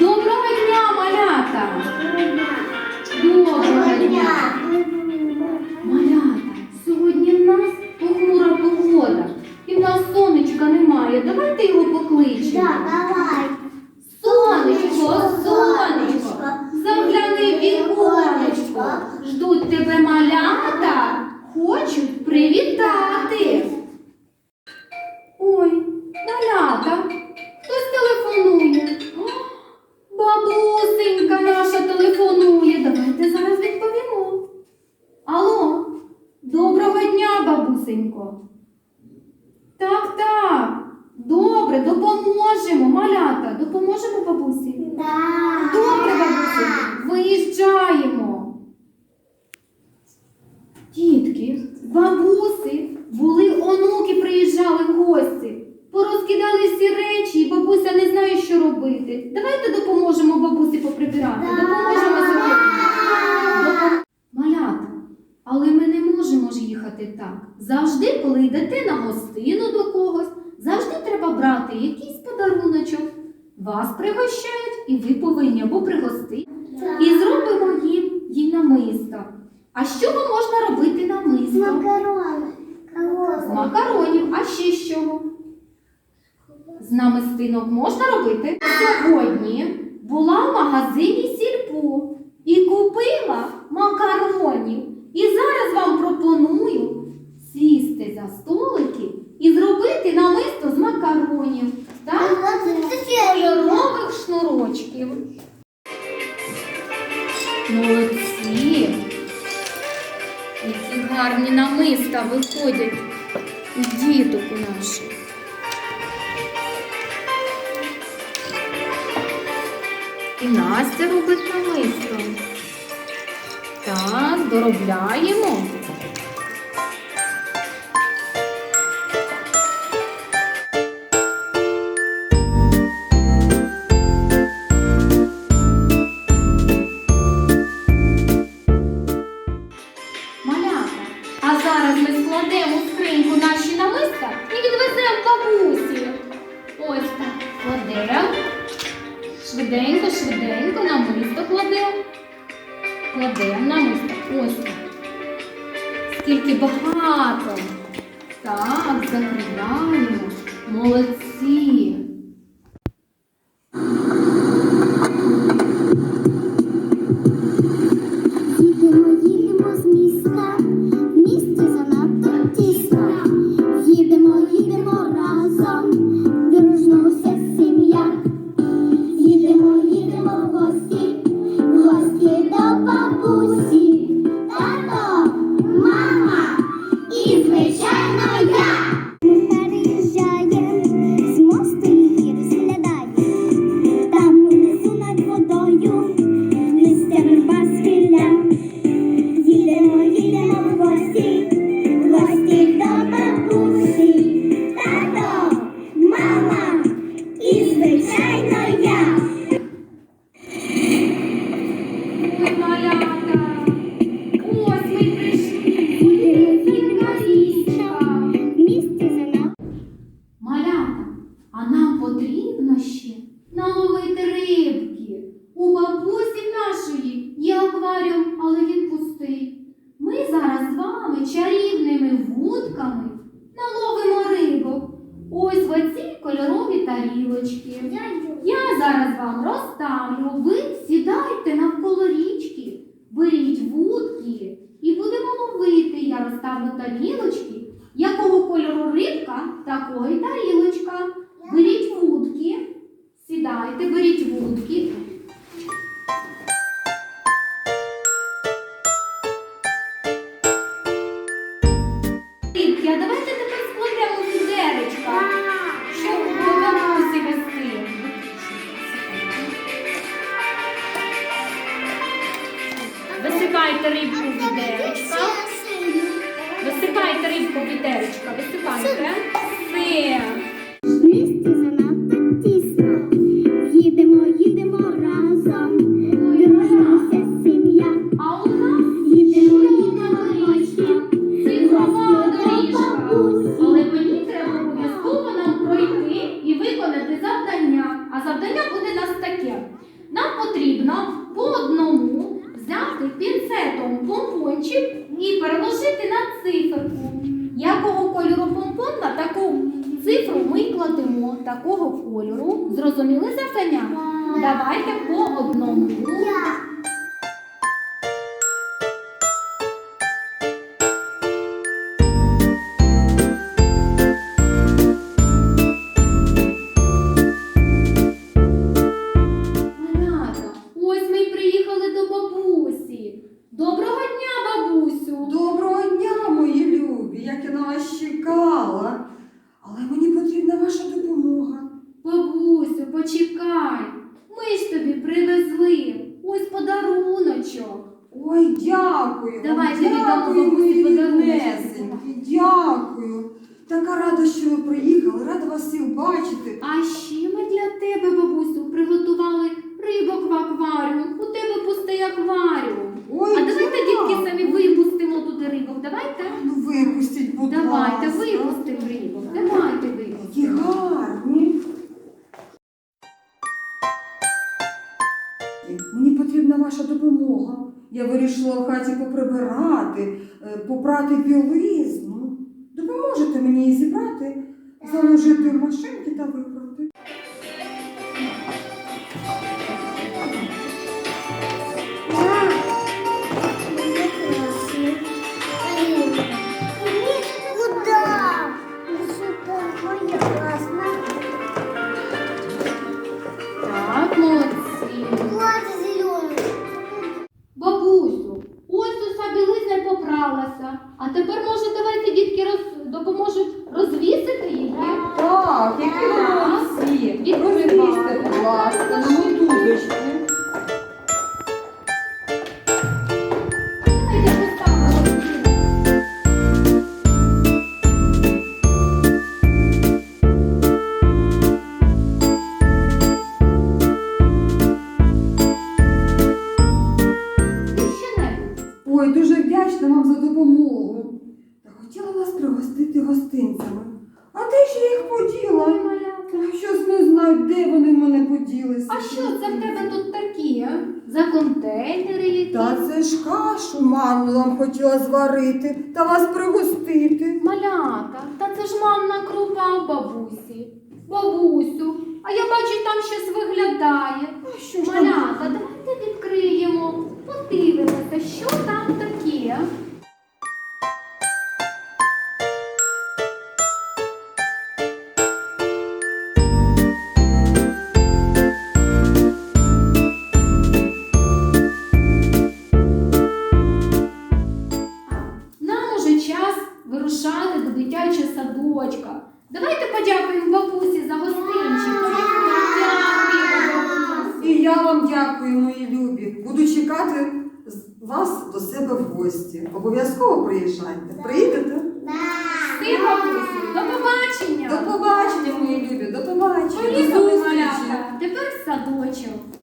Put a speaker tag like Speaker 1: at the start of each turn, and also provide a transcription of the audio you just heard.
Speaker 1: Доброго дня, малята! Доброго дня! Бабуси, були онуки, приїжджали в гості. Порозкидали всі речі, і бабуся не знає, що робити. Давайте допоможемо бабусі поприбирати. Допоможемо сьогодні. Малята, але ми не можемо ж їхати так. Завжди, коли йдете на гостину до когось, завжди треба брати якийсь подаруночок. Вас пригощають, і ви повинні або пригостити. І зробимо їм їй намисто. А з чого можна робити намисто? З макаронів, а ще з чого? З намистинок можна робити? Сьогодні була в магазині сільпо і купила макаронів. І зараз вам пропоную сісти за столики і зробити намисто І Настя робить намисто. Так, доробляємо. Швиденько, швиденько намисто кладемо. Кладемо намисто. Ось так. Скільки багато. Так, закриваємо. Молодці. Зараз чарівними вудками наловимо рибок. Ось в оці кольорові тарілочки. Я зараз вам розставлю. Ви сідайте навколо річки, беріть вудки і будемо ловити. Я розставлю тарілочки. Якого кольору рибка, такої тарілочка. Беріть вудки, сідайте, беріть вудки. Зрозуміли завдання? Давайте по одному.
Speaker 2: Ой, дякую. Вам,
Speaker 1: віддамо
Speaker 2: дякую,
Speaker 1: бабусі
Speaker 2: мої
Speaker 1: подарунок.
Speaker 2: ріднесенькі, дякую. Така рада, що ви приїхали, рада вас всіх бачити.
Speaker 1: А ще ми для тебе, бабусю, приготували рибок в акваріум. У тебе пустий акваріум.
Speaker 2: Ой,
Speaker 1: А давайте,
Speaker 2: дякую. Попрати білизну. Допоможете мені її зібрати, заложити в машинки та випрати.
Speaker 1: Так,
Speaker 2: мене поділися.
Speaker 1: А що це в тебе тут такі? а? За контейнери які?
Speaker 2: Та це ж кашу манну вам хотіла зварити та вас пригостити.
Speaker 1: Малята, та це ж манна крупа у бабусі. Бабусю, а я бачу, там щось виглядає.
Speaker 2: А що ж там?
Speaker 1: Малята, давайте відкриємо, подивимося,
Speaker 2: Буду чекати з- вас до себе в гості. Обов'язково приїжджайте. Приїдете?
Speaker 1: Бабусі, до побачення.
Speaker 2: До побачення, мої любі, до побачення. До
Speaker 1: Поїхали,
Speaker 2: зустрічі.
Speaker 1: малята. Тепер в садочок.